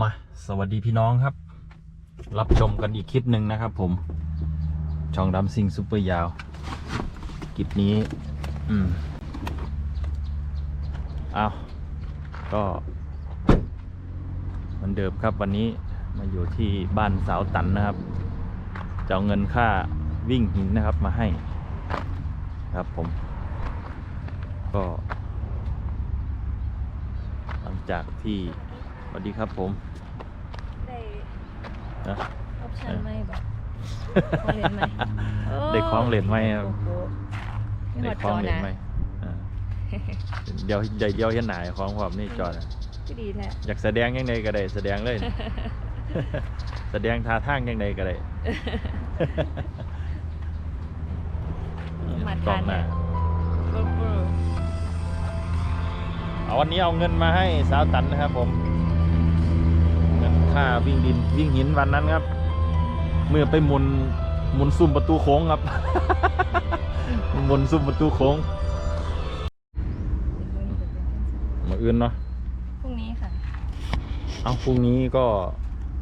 มาสวัสดีพี่น้องครับ รับชมกันอีกคลิปหนึ่งนะครับผม ช่องดำซิงซูเปอร์ยาว คลิปนี้ อืมเอาก็เหมือนเดิมครับวันนี้มาอยู่ที่บ้านสาวตันนะครับ จะเอาเงินค่าวิ่งหินนะครับมาให้ครับผม ก็ หลังจากที่ วัสดีครับผมได้นะออปชั่นไหมแบบของเล่นไหมโได้คล้องเหรียญไหมครับโอ้โหมีได้หอดคล้องเหรียญจไหมอ่าเดี๋ยวเดี๋ยวเดี๋ยวเห็นหนายคล้องความนี่จอนะก็ดีแท้อยากแสดงยังไงก็ได้แสดงเลยแสดงท่าทางยังไงก็ได้ มากล้ทาองนหน้าโอ้โหเอาวันนี้เอาเงินมาให้สาวตันนะครับผมเงิน ค่าวิ่งดินวิ่งหินวันนั้นครับ เมื่อไปหมุนหมุนซุ่มประตูโค้งครับหมุนซุ่มประตูโค้งมาอื่นเนาะพรุ่งนี้ค่ะ เอาพรุ่งนี้ก็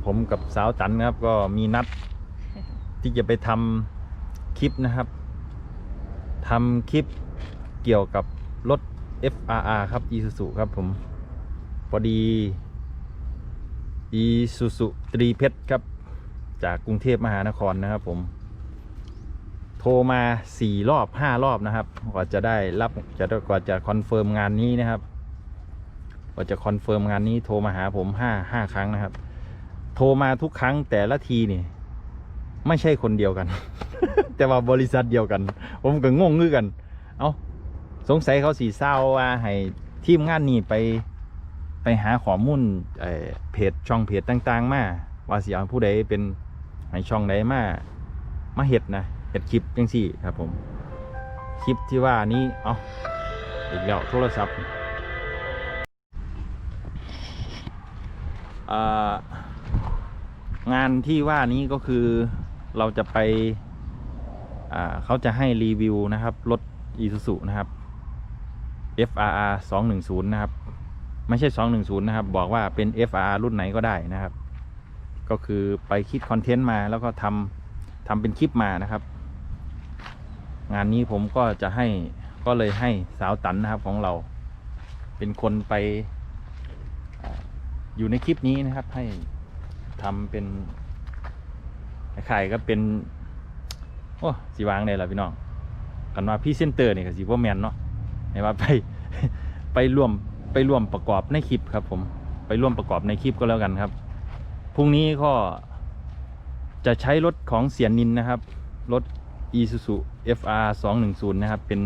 ผมกับสาวตันนะครับ ก็มีนัด ที่จะไปทำคลิปนะครับทำคลิปเกี่ยวกับรถ FRR ครับ Isuzu ครับผม พอดี Isuzu ตรีเพชรครับ จากกรุงเทพมหานครนะครับผม โทรมาสี่รอบห้ารอบนะครับกว่าจะได้รับจะกว่าจะคอนเฟิร์มงานนี้นะครับกว่าจะคอนเฟิร์มงานนี้โทรมาหาผมห้าห้าครั้งนะครับ โทรมาทุกครั้งแต่ละทีนี่ไม่ใช่คนเดียวกัน แต่ว่าบริษัทเดียวกัน ผมก็งงคือกัน เอาสงสัยเขาสีเศร้าว่าให้ทีมงานนี้ไป ไปหาข้อมูลเอ่อเพจช่องเพจต่างๆ มาว่าสิเอาผู้ใดเป็นให้ช่องใดมามาเห็ดนะเห็ดคลิปจังสี่ครับผมคลิปที่ว่านี้เอาอีกแล้วโทรศัพท์งานที่ว่านี้ก็คือเราจะไปเขาจะให้รีวิวนะครับ รถ Isuzu นะครับ FRR 210 นะครับ ไม่ใช่ 210 นะครับ บอกว่าเป็น fr รุ่นไหนก็ได้นะครับ ก็คือไปคิดคอนเทนต์มาแล้วก็ทำทำเป็นคลิปมานะครับ งานนี้ผมก็จะให้ก็เลยให้สาวตันนะครับของเรา เป็นคนไปอยู่ในคลิปนี้นะครับ ให้ทำเป็นขายก็เป็น โอ้สีวางเลยล่ะพี่น้องกันว่าพี่เซนเตอร์นี่ก็สีว่าแมนเนาะไหนว่าไปไปร่วม ไปร่วมประกอบในคลิปครับผมไปร่วมประกอบในคลิปก็แล้วกันครับพรุ่งนี้ก็จะใช้รถของเสียนินนะครับ รถ Isuzu FR 210นะครับ เป็น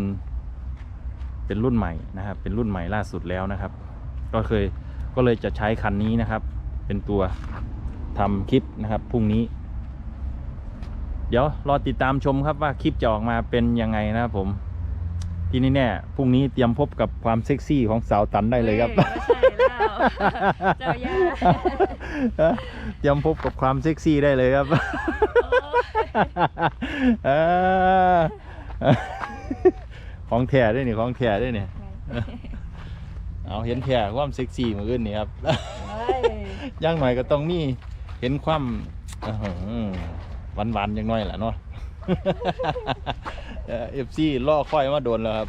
เป็นรุ่นใหม่นะครับ เป็นรุ่นใหม่ล่าสุดแล้วนะครับ ก็เคยก็เลยจะใช้คันนี้นะครับ เป็นตัวทำคลิปนะครับพรุ่งนี้ เดี๋ยวรอติดตามชมครับว่าคลิปจะออกมาเป็นยังไงนะครับผม ที่นี่แน่พรุ่งนี้เตรียมพบกับความเซ็กซี่ของสาวตันได้เลยครับ ฮ้ไม่ใช่แล้วเจ้าย่าเตรียมพบกับความเซ็กซี่ได้เลยครับ เออของแท้ด้วยนี่ของแท้ด้วยนี่เอาเห็นแท้ความเซ็กซี่มืออื่นนี่ครับโอ้ยอย่างหน่อยก็ต้องมีเห็นความหวานหวานๆอย่างน้อยแหละเนาะ เอฟซีล่อค่อยมาโดนแล้วครับ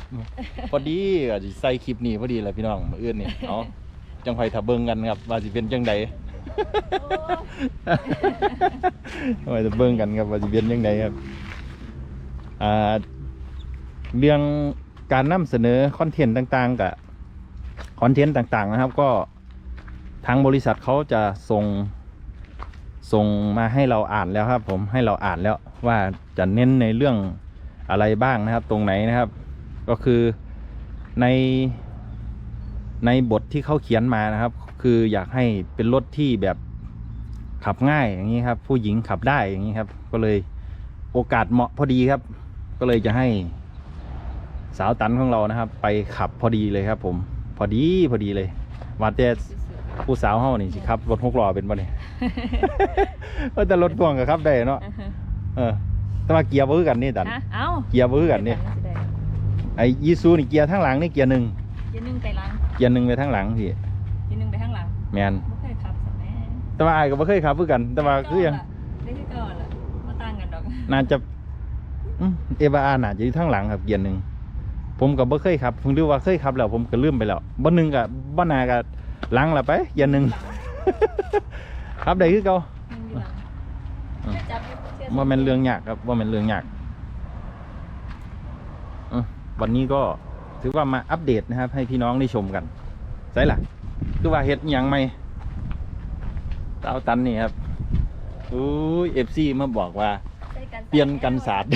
พอดีก็สิใส่คลิปนี้พอดีแหละพี่น้องมื้ออื่นนี่เอาจังไผถ้าเบิ่งกันครับว่าสิเป็นจังใดเอาไว้จะเบิ่งกันครับว่าสิเป็นจังใดครับอ่าเรื่องการนำเสนอคอนเทนต์ต่างๆกับคอนเทนต์ต่างๆนะครับ ก็ทางบริษัทเขาจะส่ง ส่งมาให้เราอ่านแล้วครับ ผมให้เราอ่านแล้วว่าจะเน้นในเรื่องอะไรบ้างนะครับ ตรงไหนนะครับ ก็คือในในบทที่เขาเขียนมานะครับ คืออยากให้เป็นรถที่แบบขับง่ายอย่างนี้ครับ ผู้หญิงขับได้อย่างนี้ครับ ก็เลยโอกาสเหมาะพอดีครับ ก็เลยจะให้สาวตันของเรานะครับ ไปขับพอดีเลยครับ ผมพอดีพอดีเลยว่าแต่ผู้สาวเฮานี่สิครับรถหกล้อเป็นบ่เนี่ย เออแต่รถพ่วงก็ขับได้เนาะเออแต่ว่าเกียร์บ่คือกันนี่ตันฮะเอ้าเกียร์บ่คือกันนี่ไอ้ยีซูนี่เกียร์ทั้งหลังนี่เกียร์หนึ่งเกียร์หนึ่งไปหลังเกียร์หนึ่งไปทั้งหลังพี่เกียร์หนึ่งไปข้างหลังแมนไม่เคยขับสักแม่แต่ว่าอายก็บ่เคยขับคือกัน แต่ว่าคือยังได้ที่ก่อนล่ะมาต่างกันดอกน่าจะอืมเอวาน่าจะอยู่ทางหลังครับเกียร์หนึ่งผมก็บ่เคยขับผมรู้ว่าเคยขับแล้วผมก็ลืมไปแล้วบ่หนึงก็บ่หนาก็หลังละไปเกียร์หนึ่ง ครับได้คือเก่ามันอยู่หลังอืมจับชื่อว่าแม่นเรื่องยากครับว่าแม่นเรื่องยากอืมวันนี้ก็ถือว่ามาอัปเดตนะครับ ให้พี่น้องได้ชมกันใช่ล่ะคือว่าเฮ็ดหยังไหมเต้าตันนี่ครับอุ้ยเอฟซีมาบอกว่าใส่กัเปลี่ยนกันศาสตร์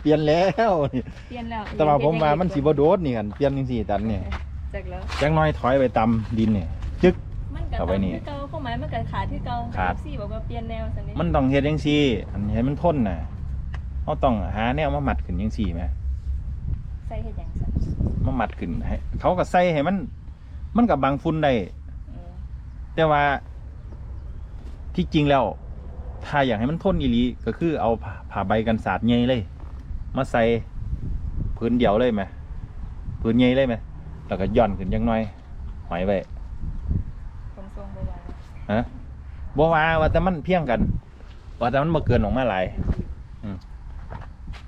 เปลี่ยนแล้วนี่เปลี่ยนแล้วแต่ว่าผมว่ามันสีบโดดนี่กันเปลี่ยนจังสี่ตันนี่จากแล้วจังน้อยถอยไปตำดินนี่จึกมันก็เอาไว้นี่ที่เก่าข้อ หมายมันก็ขาดที่เก่าขาด ซี่บอกว่าเปลี่ยนแนวสันนี้มันต้องเฮ็ดจังซี่ อันนี้ให้มันทนน่ะเขาต้องหาแนวมามัดขึ้นจังซี่ไหมใส่เฮ็ดหยังซั่นมามัดขึ้นให้เขาก็ใส่ให้มัน มันกับบังฝุ่นได้เออแต่ว่าที่จริงแล้ว ถ้าอยากให้มันทนอีหลีก็คือเอาผ้าผ้าใบกันสาดใหญ่เลย มาใส่พื้นเดียวเลยไหมพื้นใหญ่เลยไหมแล้วก็หย่อนขึ้นจังหน่อยหอยไว้คนทรงบ่ว่า ฮะบ่ว่าว่าแต่มันเพียงกัน ว่าแต่มันมาเกินออกมาหลาย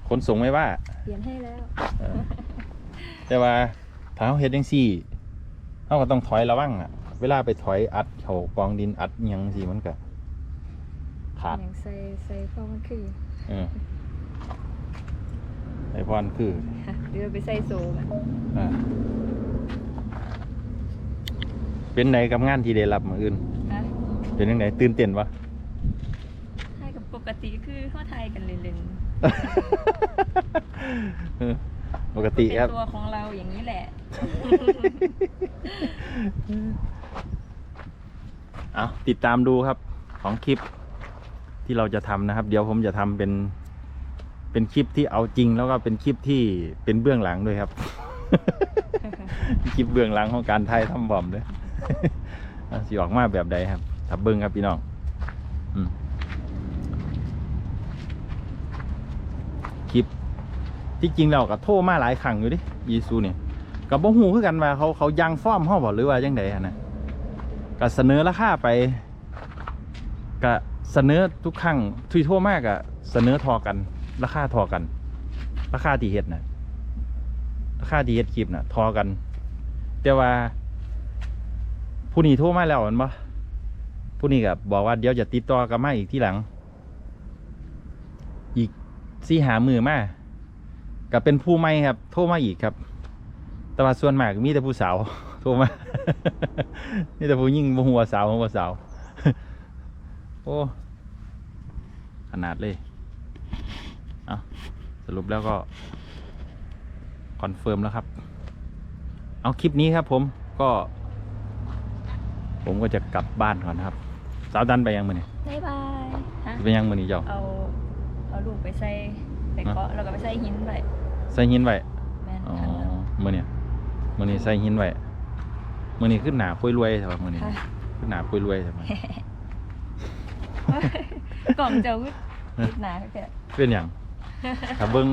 คนส่งไม่ว่าเปลี่ยนให้แล้วเออแต่ว่าถ้าเขาเฮ็ดจังซี่เขาก็ต้องถอยระวังอะ เวลาไปถอยอัดเขากองดินอัดอิหยังสิมันก็ขาดหยังใส่ใส่เข้ามันคือเออไอพอนคือหรือไปใส่โซ่มันอ่าเป็นไหนกับงานที่ได้รับมาอื่นฮะ เป็นยังไงตื่นเต้นวะไทยกับปกติคือเข้าไทยกันเล่นเออปกๆติเป็นครับตัวของเราอย่างนี้แหละ เอาติดตามดูครับของคลิปที่เราจะทำนะครับ เดี๋ยวผมจะทำเป็น เป็นคลิปที่เอาจริงแล้วก็เป็นคลิปที่เป็นเบื้องหลังด้วยครับ คลิปเบื้องหลังของการไทยทำบอมด้วยอะสิออกมาแบบใดครับ ถ้าเบิ้งครับพี่น้องอคลิปที่จริงเราก็โทรมาหลายครั้งอยู่ดิยีซูเนี่ยกับบ่ฮู้คือกันว่าเขาเขายังฟ้อมเฮาบ่หรือว่าจังไดอะนะก็เสนอราคาไปก็เสนอทุกครั้งที่โทรมากก็เสนอทอกัน ราคาทอกัน ราคาที่เฮ็ดนะราคาที่เฮ็ดคลิปนะทอกัน แต่ว่าผู้นี้โทรมาแล้วมันบ่ ผู้นี้ก็บอกว่าเดี๋ยวจะติดต่อกลับมาอีกที่หลัง อีกสี่หามือมาก็เป็นผู้ไม่ครับ โทรมาอีกครับ แต่ว่าส่วนมากมีแต่ผู้สาว โทรมามีแต่ผู้ยิ่งหัวสาวหัวสาวโอ้ขนาดเลยเอาสรุปแล้วก็คอนเฟิร์มแล้วครับ เอาคลิปนี้ครับผมก็ ผมก็จะกลับบ้านก่อนครับ สาวดันไปยังมือนี่บ๊ายบายฮะไปยังมือนี่เจ้า เอาเอาลูกไปใส่ไปเกาะแล้วก็ไปใส่หินไปใส่หินไว้แม่นอ๋อทันแล้วมือเนี่ยมือนี้ใส่หินไว้มือนี้ขึ้นหนาคุยรวยใช่ป่ะมือนี้ค่ะขึ้นหนาคุยรวยใช่ป่ะกล่องเจ้าก็ติดหนาแค่เป็นอย่างถ้าเบิ้ง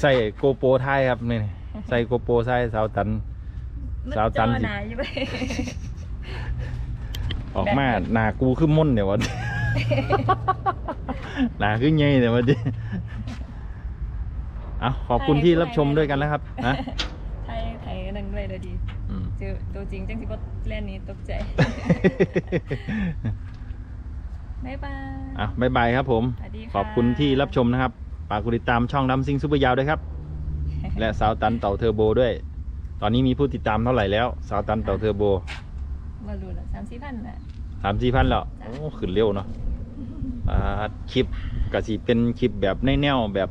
ใส่โกโปรไทยครับนี่ใส่โกโปรไทยสาวตันสาวจันทร์จสิอหนาอยู่ไป ออกมาหนากูขึ้นมุ่นเดี๋ยววันหนาขึ้นเงยเดี๋ยววันนี้เอาขอบคุณที่รับชมด้วยกันแล้วครับนะไทยไทยนั่งด้วยเลยดีอืมเจอตัวจริงจังสิบ่แล่นนี้ตกใจบ๊ายบายอะบายบายครับผมสวัสดีค่ะขอบคุณที่รับชมนะครับฝากกดติดตามช่องดำซิงซูเปอร์ยาวด้วยครับ และสาวตันเต่าเทอร์โบด้วย ตอนนี้มีผู้ติดตามเท่าไหร่แล้ว สาวตันเต่าเทอร์โบ มาดูละสามสี่พันน่ะสามสี่พันแล้วจ้ะโอ้ขึ้นเร็วเนาะอ่าคลิปก็สิเป็นคลิปแบบในแนวแบบ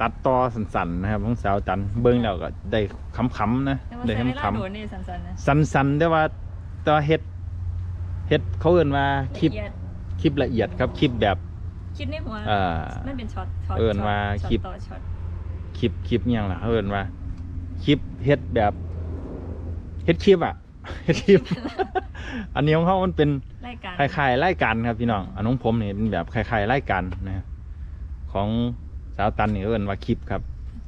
ตัดต่อสั้นๆนะครับของสาวตันเบิ้งแล้วก็ได้คำๆนะแต่ว่าได้ใช้เวลาคำโดนนี่สั้นๆนะๆสั้นๆแต่ว่าแต่ว่าเฮ็ดเฮ็ดเขาเอิ้นว่าคลิปละเอียดคลิปละเอียดครับคลิปแบบคิดในหัวอ่า มันเป็นช็อตช็อตเอิ้นว่าช็อตคลิป ต่อช็อตคลิปคลิปอิหยังล่ะเขาเอิ้นว่าคลิปเฮ็ดแบบเฮ็ดคลิปอะ เฮ็ดคลิปอันนี้ของเขามันเป็นรายการคล้ายๆรายการครับพี่น้องอันของผมนี่เป็นแบบคล้ายๆรายการนะครับของสาวตันนี่เอิ้นว่าคลิปครับ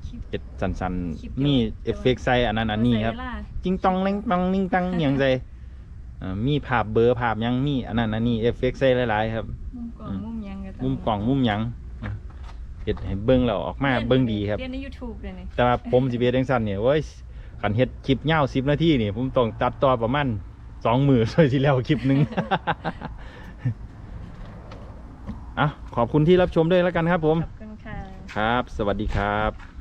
คลิปเฮ็ดสันคลิปๆมีเอฟเฟกต์ใส่อันนั้นอันนี้ครับใช้เวลาจิงตองเล่งตองนิ่งตังอหย่างใส่อ่ามีภาพเบอร์ภาพหยังมีอันนั้นอันนี้เอฟเฟกต์ใส่หลายๆครับ มุมกล่องอืมมุมหยังก็ต้มุมกล่องมุมหยังอะเฮ็ดให้เบิ่งแล้วออกมาเบิ่งดีครับเรียนใน YouTube เลยนี่แต่ว่าผมสิเฮ็ดจังซั่นเนี่ยเว้ย คันเฮ็ดคลิปยาว10นาทีนี่ผมต้องตัดต่อประมาณ2มื้อซอยที่แล้วคลิปหนึงอะขอบคุณที่รับชมด้วยแล้วกันครับผม ขอบคุณค่ะ ครับ สวัสดีครับ